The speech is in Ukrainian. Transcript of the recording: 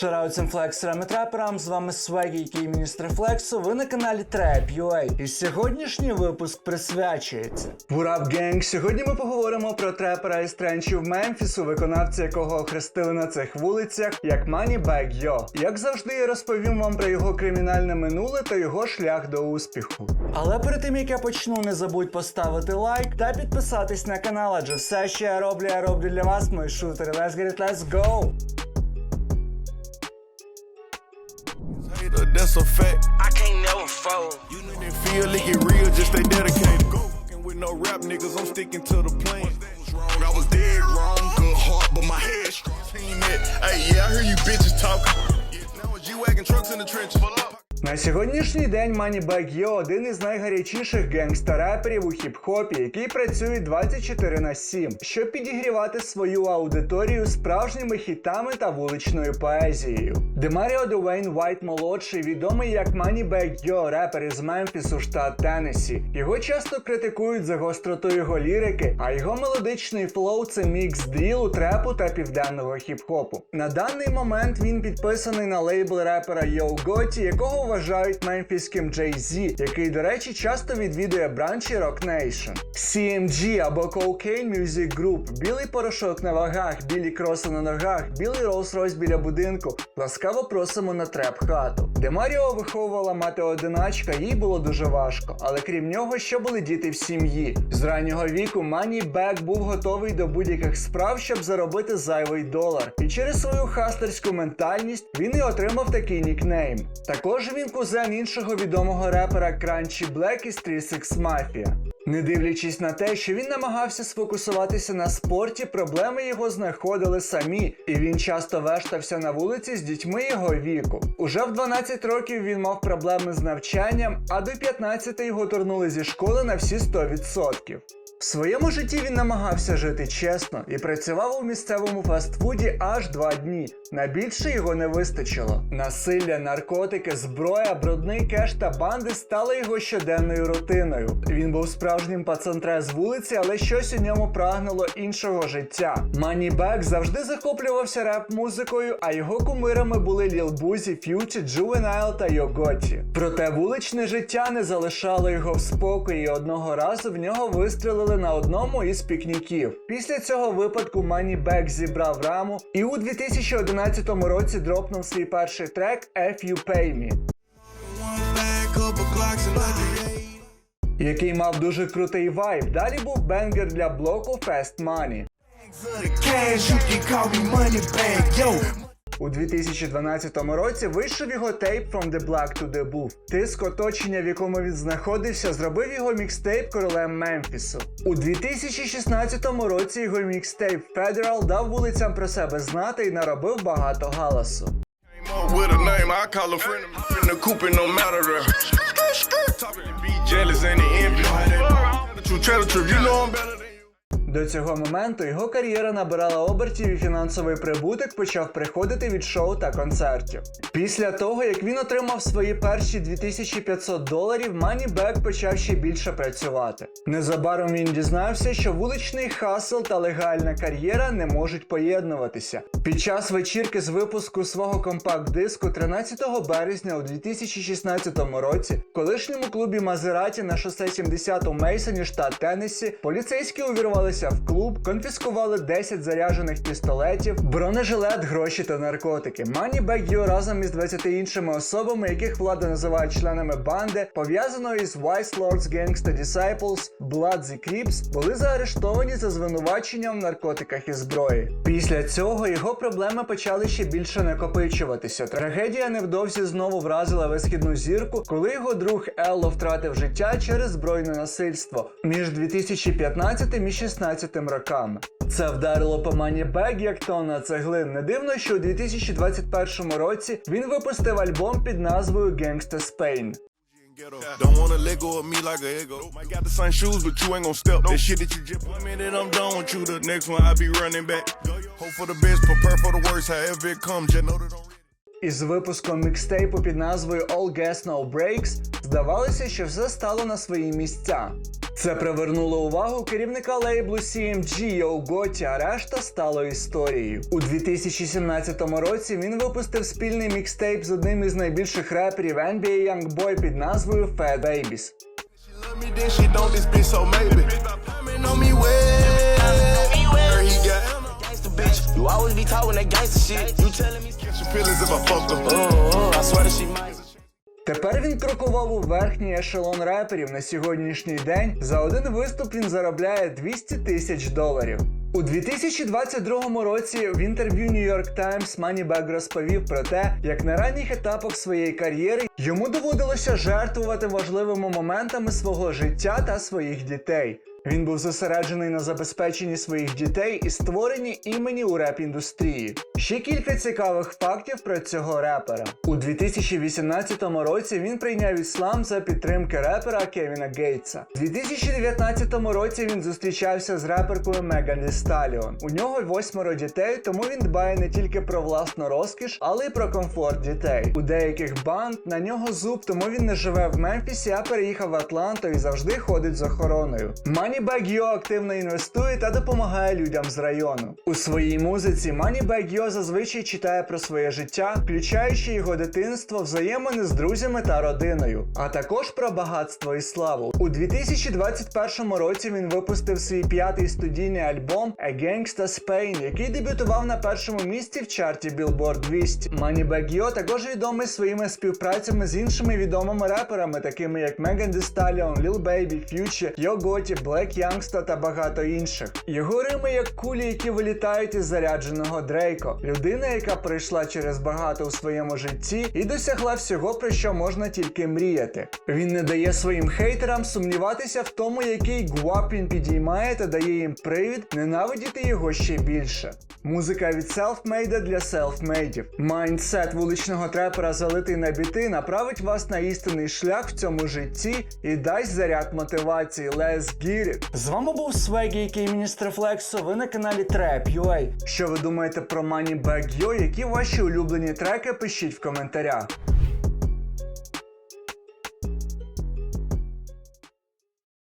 Шараут цим флексерам і траперам, з вами Свегі, який міністр флексу, ви на каналі Trap.ua. І сьогоднішній випуск присвячується. Up, gang? Сьогодні ми поговоримо про трепера із тренчів Мемфісу, виконавця якого охрестили на цих вулицях як Moneybag Yo. Як завжди, я розповім вам про його кримінальне минуле та його шлях до успіху. Але перед тим як я почну, не забудь поставити лайк та підписатись на канал, адже все, що я роблю, я роблю для вас, мої шутери. Let's get it, let's go! That's a fact. I can't never fold. You know they feel it get real, just stay dedicated. Go fucking with no rap niggas, I'm sticking to the plan. I was dead wrong. Good heart, but my head strong. Team it. Hey, yeah, I hear you bitches talking. Yeah, now it's G-Wagon trucks in the trenches. На сьогоднішній день Moneybag Yo один із найгарячіших генгста-реперів у хіп-хопі, який працює 24 на 7, щоб підігрівати свою аудиторію справжніми хітами та вуличною поезією. Демаріо Дуейн Вайт молодший, відомий як Moneybag Yo, репер із Мемфісу, штат Теннессі. Його часто критикують за гостроту його лірики, а його мелодичний флоу це мікс дрілу, трепу та південного хіп-хопу. На даний момент він підписаний на лейбл репера Yo Gotti, якого вважають мемфіським Jay-Z, який, до речі, часто відвідує бранчі Rock Nation. CMG або Cocaine Music Group, білий порошок на вагах, білі кроси на ногах, білий Rolls-Royce біля будинку. Ласкаво просимо на треп хату. Де Маріо виховувала мати одиначка, їй було дуже важко, але крім нього, ще були діти в сім'ї. З раннього віку Мані Бек був готовий до будь-яких справ, щоб заробити зайвий долар. І через свою хастерську ментальність він і отримав такий нікнейм. Також він кузен іншого відомого репера Кранчі Блек із 36 Mafia. Не дивлячись на те, що він намагався сфокусуватися на спорті, проблеми його знаходили самі, і він часто вештався на вулиці з дітьми його віку. Уже в 12 років він мав проблеми з навчанням, а до 15 його турнули зі школи на всі 100%. В своєму житті він намагався жити чесно і працював у місцевому фастфуді аж два дні. На більше його не вистачило. Насилля, наркотики, зброя, брудний кеш та банди стали його щоденною рутиною. Він був справжнім пацантре з вулиці, але щось у ньому прагнуло іншого життя. Манібек завжди захоплювався реп-музикою, а його кумирами були Ліл Бузі, Ф'ючі, Джувенайл та Йоготі. Проте вуличне життя не залишало його в спокої, і одного разу в нього вистрелили на одному із пікніків. Після цього випадку Манібек зібрав раму і у 2011 році дропнув свій перший трек If You Pay Me. Який мав дуже крутий вайб. Далі був бенгер для блоку Fast Money. У 2012 році вийшов його тейп From the Black to the Booth. Тиск оточення, в якому він знаходився, зробив його мікстейп королем Мемфісу. У 2016 році його мікстейп Federal дав вулицям про себе знати і наробив багато галасу. With a to be you know I'm better. До цього моменту його кар'єра набирала обертів і фінансовий прибуток почав приходити від шоу та концертів. Після того, як він отримав свої перші 2500 доларів, Мані Бек почав ще більше працювати. Незабаром він дізнався, що вуличний хасл та легальна кар'єра не можуть поєднуватися. Під час вечірки з випуску свого компакт-диску 13 березня у 2016 році в колишньому клубі Мазераті на шосе 70 у Мейсоні, штат Теннессі, поліцейські увірвалися в клуб, конфіскували 10 заряджених пістолетів, бронежилет, гроші та наркотики. Мані Бек разом із 20 іншими особами, яких влада називає членами банди, пов'язаної з Vice Lords Gangsta Disciples, Blood the Crips, були заарештовані за звинуваченням в наркотиках і зброї. Після цього його проблеми почали ще більше накопичуватися. Трагедія невдовзі знову вразила висхідну зірку, коли його друг Елло втратив життя через збройне насильство між 2015 і 2016 роками. Це вдарило по Мані Бек як тонна цеглин. Не дивно, що у 2021 році він випустив альбом під назвою Gangsta Spain. Don't wanna let go of me like a ego. Might got the same shoes, but you ain't gon' step. That shit that you just one minute I'm done with you, the next one I be running back. Hope for the best, prepare for the worst, however it comes. Just know that I'm. Із випуском мікстейпу під назвою All Gas No Breaks Здавалося, що все стало на свої місця. Це привернуло увагу керівника лейблу CMG Yo Gotti, а решта стало історією. У 2017 році він випустив спільний мікстейп з одним із найбільших реперів NBA Youngboy під назвою Fat Babies. You always be talking that gangster shit. You telling me, feelings if I uh, uh, I swear that she might. Тепер він крокував у верхній ешелон реперів на сьогоднішній день. За один виступ він заробляє 200 тисяч доларів. У 2022 році в інтерв'ю New York Times Moneybag розповів про те, як на ранніх етапах своєї кар'єри йому доводилося жертвувати важливими моментами свого життя та своїх дітей. Він був зосереджений на забезпеченні своїх дітей і створенні імені у реп-індустрії. Ще кілька цікавих фактів про цього репера. У 2018 році він прийняв іслам за підтримки репера Кевіна Гейтса. У 2019 році він зустрічався з реперкою Меган Thee Stallion. У нього восьмеро дітей, тому він дбає не тільки про власну розкіш, але й про комфорт дітей. У деяких банд на нього зуб, тому він не живе в Мемфісі, а переїхав в Атланту і завжди ходить з охороною. Moneybag Yo активно інвестує та допомагає людям з району. У своїй музиці Moneybag Yo зазвичай читає про своє життя, включаючи його дитинство, взаємини з друзями та родиною, а також про багатство і славу. У 2021 році він випустив свій п'ятий студійний альбом A Gangsta Spain, який дебютував на першому місці в чарті Billboard 200. Moneybag Yo також відомий своїми співпрацями з іншими відомими реперами, такими як Megan Thee Stallion, Lil Baby, Future, Yo Gotti, Black Youngsta та багато інших. Його рими як кулі, які вилітають із зарядженого Дрейко, людина, яка пройшла через багато у своєму житті і досягла всього, про що можна тільки мріяти. Він не дає своїм хейтерам сумніватися в тому, який гуап він підіймає та дає їм привід ненавидіти його ще більше. Музика від селфмейда для селфмейдів. Майндсет вуличного трепера залитий на біти направить вас на істинний шлях в цьому житті і дасть заряд мотивації. Let's get it! З вами був Свегі, який міністр Флексу. Ви на каналі Trap.ua. Що ви думаєте про Moneybag Yo? Які ваші улюблені треки? Пишіть в коментарях.